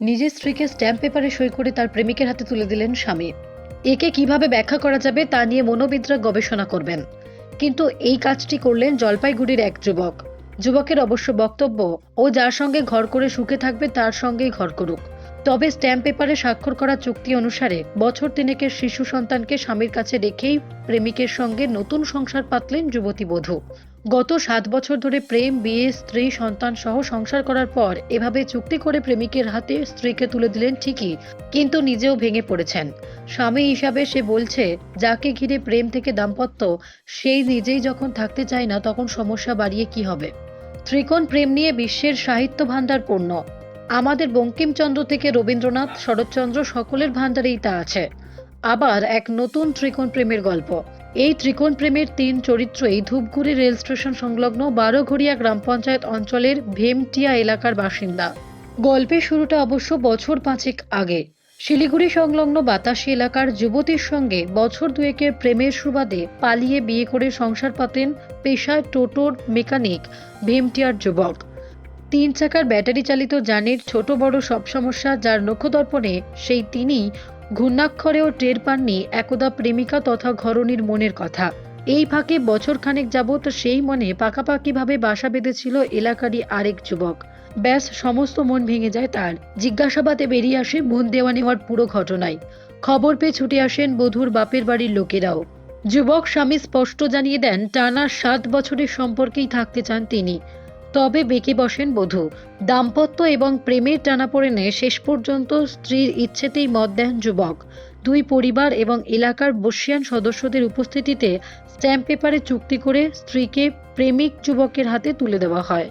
নিজের স্ত্রীকে স্ট্যাম্প পেপারে সই করে তার প্রেমিকের হাতে তুলে দিলেন স্বামী। একে কীভাবে ব্যাখ্যা করা যাবে তা নিয়ে মনোবিদরা গবেষণা করবেন। কিন্তু এই কাজটি করলেন জলপাইগুড়ির এক যুবক। যুবকের অবশ্য বক্তব্য, ও যার সঙ্গে ঘর করে সুখে থাকবে তার সঙ্গেই ঘর করুক। তবে স্ট্যাম্প পেপারে স্বাক্ষর করা চুক্তি অনুসারে বছর তিনেকের শিশু সন্তানকে স্বামীর কাছে রেখেই প্রেমিকের সঙ্গে নতুন সংসার পাতলেন যুবতী বধূ। গত সাত বছর ধরে প্রেম, বিয়ে, স্ত্রী, সন্তান সহ সংসার করার পর এভাবে চুক্তি করে প্রেমিকের হাতে স্ত্রীকে তুলে দিলেন ঠিকই, কিন্তু নিজেও ভেঙে পড়েছেন। স্বামী হিসাবে সে বলছে, যাকে ঘিরে প্রেম থেকে দাম্পত্য, সেই নিজেই যখন থাকতে চায় না, তখন সমস্যা বাড়িয়ে কি হবে? ত্রিকোণ প্রেম নিয়ে বিশ্বের সাহিত্য ভাণ্ডার পূর্ণ। আমাদের বঙ্কিমচন্দ্র থেকে রবীন্দ্রনাথ, শরৎচন্দ্র, সকলের ভাণ্ডারেই তা আছে। আবার এক নতুন ত্রিকোণ প্রেমের গল্প। এই ত্রিকোণ প্রেমের তিন চরিত্রই ধূপগুড়ি রেল স্টেশন সংলগ্ন বারোঘড়িয়া গ্রাম পঞ্চায়েত অঞ্চলের ভেমটিয়া এলাকার বাসিন্দা। গল্পের শুরুটা অবশ্য বছর পাঁচেক আগে। শিলিগুড়ি সংলগ্ন বাতাসি এলাকার যুবতীর সঙ্গে বছর দুয়েকের প্রেমের সুবাদে পালিয়ে বিয়ে করে সংসার পাতেন পেশায় টোটোর মেকানিক ভেমটিয়ার যুবক। তিন চাকার ব্যাটারি চালিত যানের ছোট বড় সব সমস্যা যার নক্ষদর্পণে সেই তিনি ঘূর্ণাক্ষরেও টের পাননি একদা প্রেমিকা তথা ঘরণীর মনের কথা। এই ফাঁকে বছর খানেক যাবৎ সেই মনে পাকাপাকিভাবে বাসা বেঁধেছিল এলাকারই আরেক যুবক। ব্যাস, সমস্ত মন ভেঙে যায় তার। জিজ্ঞাসাবাদে বেরিয়ে আসে মন দেওয়া নেওয়ার পুরো ঘটনায়। খবর পেয়ে ছুটে আসেন বধূর বাপের বাড়ির লোকেরাও। যুবক স্বামী স্পষ্ট জানিয়ে দেন, টানা সাত বছরের সম্পর্কেই থাকতে চান তিনি। তবে বেঁকে বসেন বধূ। দাম্পত্য এবং প্রেমের টানাপোড়েনে শেষ পর্যন্ত স্ত্রীর ইচ্ছেতেই মত দেন যুবক। দুই পরিবার এবং এলাকার বর্ষিয়ান সদস্যদের উপস্থিতিতে স্ট্যাম্প পেপারে চুক্তি করে স্ত্রীকে প্রেমিক যুবকের হাতে তুলে দেওয়া হয়।